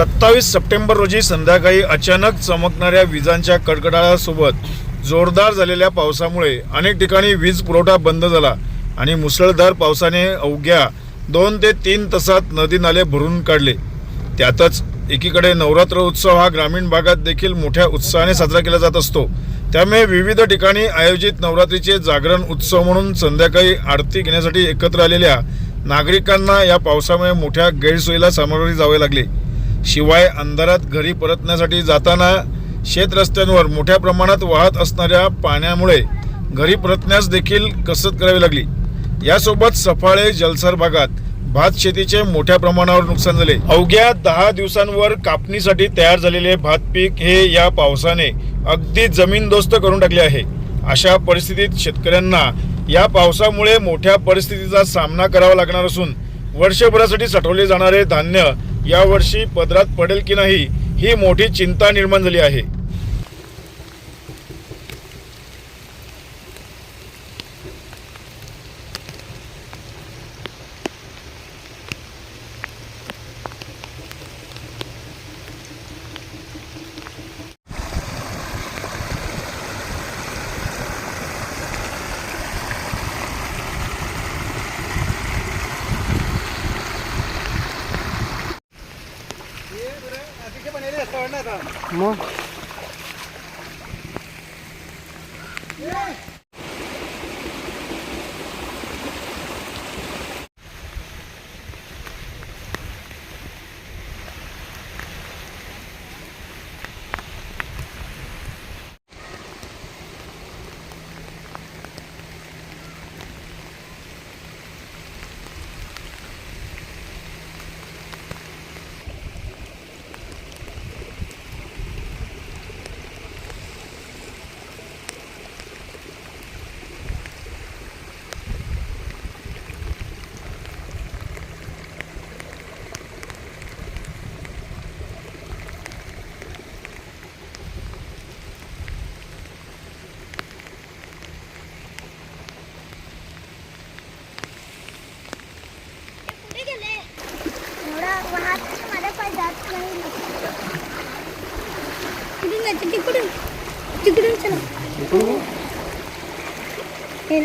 सत्तावीस सप्टेंबर रोजी संध्याकाळी अचानक चमकणाऱ्या विजांच्या कडकडाळासोबत जोरदार झालेल्या पावसामुळे अनेक ठिकाणी वीज पुरवठा बंद झाला आणि मुसळधार पावसाने अवघ्या दोन ते तीन तासात नदी नाले भरून काढले. त्यातच एकीकडे नवरात्र उत्सव हा ग्रामीण भागात देखील मोठ्या उत्साहाने साजरा केला जात असतो. त्यामुळे विविध ठिकाणी आयोजित नवरात्रीचे जागरण उत्सव म्हणून संध्याकाळी आरती घेण्यासाठी एकत्र आलेल्या नागरिकांना या पावसामुळे मोठ्या गैरसोयीला सामोरे जावे लागले. शिवाय अंधारात घरी परतण्यासाठी जाताना शेत रस्त्यांवर मोठ्या प्रमाणात वाहत असणाऱ्या पाण्यामुळे घरी परतण्यास देखील कसरत करावी लागली. यासोबत सफाळे जलसार भागात भात शेतीचे मोठ्या प्रमाणावर नुकसान झाले. अवघ्या दहा दिवसांवर कापणीसाठी तयार झालेले भात पीक हे या पावसाने अगदी जमीनदोस्त करून टाकले आहे. अशा परिस्थितीत शेतकऱ्यांना या पावसामुळे मोठ्या परिस्थितीचा सामना करावा लागणार असून वर्षभरासाठी साठवले जाणारे धान्य यावर्षी पदरात पडेल की नाही ही मोठी चिंता निर्माण झाली आहे. мов. तिकडून तिकडून चला हे